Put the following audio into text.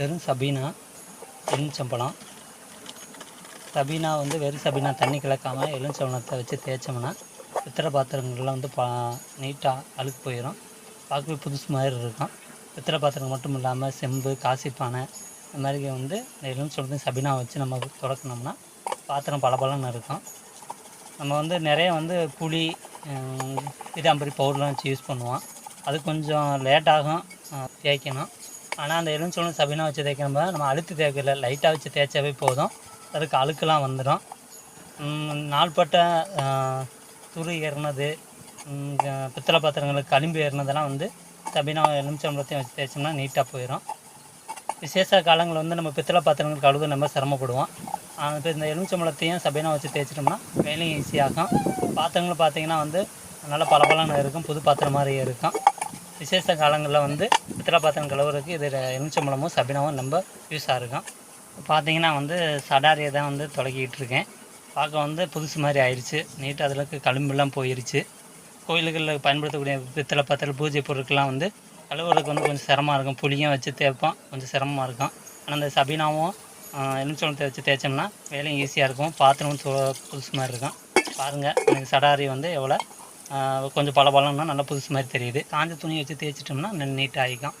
வெறும் சபீனா எலுமிச்சம்பழம். சபீனா வந்து வெறும் சபீனா தண்ணி கலக்காமல் எலுமிச்சம்பழத்தை வச்சு தேய்ச்சோம்னா பித்தளை பாத்திரங்கள்லாம் வந்து பா நீட்டாக அழுக்கு போயிடும் பார்க்கவே புதுசு மாதிரி இருக்கும். பித்தளை பாத்திரங்கள் மட்டும் இல்லாமல் செம்பு காசி பானை இந்த மாதிரி வந்து எலுமிச்சம்பழத்தையும் சபீனா வச்சு நம்ம துறக்கணும்னா பாத்திரம் பளபளன்னு இருக்கும். நம்ம வந்து நிறைய வந்து புளி இதே மாதிரி பவுடர்லாம் வச்சு யூஸ் பண்ணுவோம். அது கொஞ்சம் லேட்டாகும் தேய்க்கணும். ஆனால் அந்த எலுமிச்சம்பழம் சபீனா வச்சு தேய்க்கணும் நம்ம அழுத்து தேய்க்கல லைட்டாக வச்சு தேய்ச்சாவே போதும். அதுக்கு அழுக்கெல்லாம் வந்துடும் நாள்பட்ட துரு ஏறினது பித்தளை பாத்திரங்களுக்கு களிம்பு ஏறினதெல்லாம் வந்து சபீனா எலுமிச்சம்பழத்தையும் வச்சு தேய்ச்சோம்னா நீட்டாக போயிடும் விசேஷ காலங்களில் வந்து நம்ம பித்தளை பாத்திரங்களுக்கு கழுவ நம்ம சிரமப்படுவோம். இப்போ இந்த எலுமிச்சம்பளத்தையும் சபீனா வச்சு தேய்ச்சிட்டோம்னா வேலையும் ஈஸியாகும் பாத்திரங்கள் பார்த்தீங்கன்னா வந்து நல்லா பளபளன்னு இருக்கும் புது பாத்திரம் மாதிரி இருக்கும். விசேஷ காலங்களில் வந்து பித்தளை பாத்திரம் கழுவுறதுக்கு இது எலுமிச்சம்பழமும் சபினாவும் ரொம்ப யூஸாக இருக்கும். பார்த்தீங்கன்னா வந்து சடாரியை தான் வந்து தொடக்கிட்டு இருக்கேன். பார்க்க வந்து புதுசு மாதிரி ஆயிடுச்சு நீட்டாக அதில் கழும்புலாம் போயிருச்சு. கோயில்களில் பயன்படுத்தக்கூடிய பித்தளை பாத்திரம் பூஜை பொருட்கள்லாம் வந்து கழுவுறதுக்கு வந்து கொஞ்சம் சிரமமாக இருக்கும். புளியும் வச்சு தேய்ப்போம் கொஞ்சம் சிரமமாக இருக்கும். ஆனால் இந்த சபீனாவும் எலுமிச்சம்பழத்தை வச்சு தேய்ச்சோம்னா வேலையும் ஈஸியாக இருக்கும். பாத்திரமும் புதுசு மாதிரி இருக்கும். பாருங்கள் எனக்கு சடாரி வந்து எவ்வளோ கொஞ்சம் பல நல்லா புதுசு மாதிரி தெரியுது. காஞ்ச துணி வச்சு தேய்ச்சிட்டோம்னா நீட்டாக ஆகிக்கும்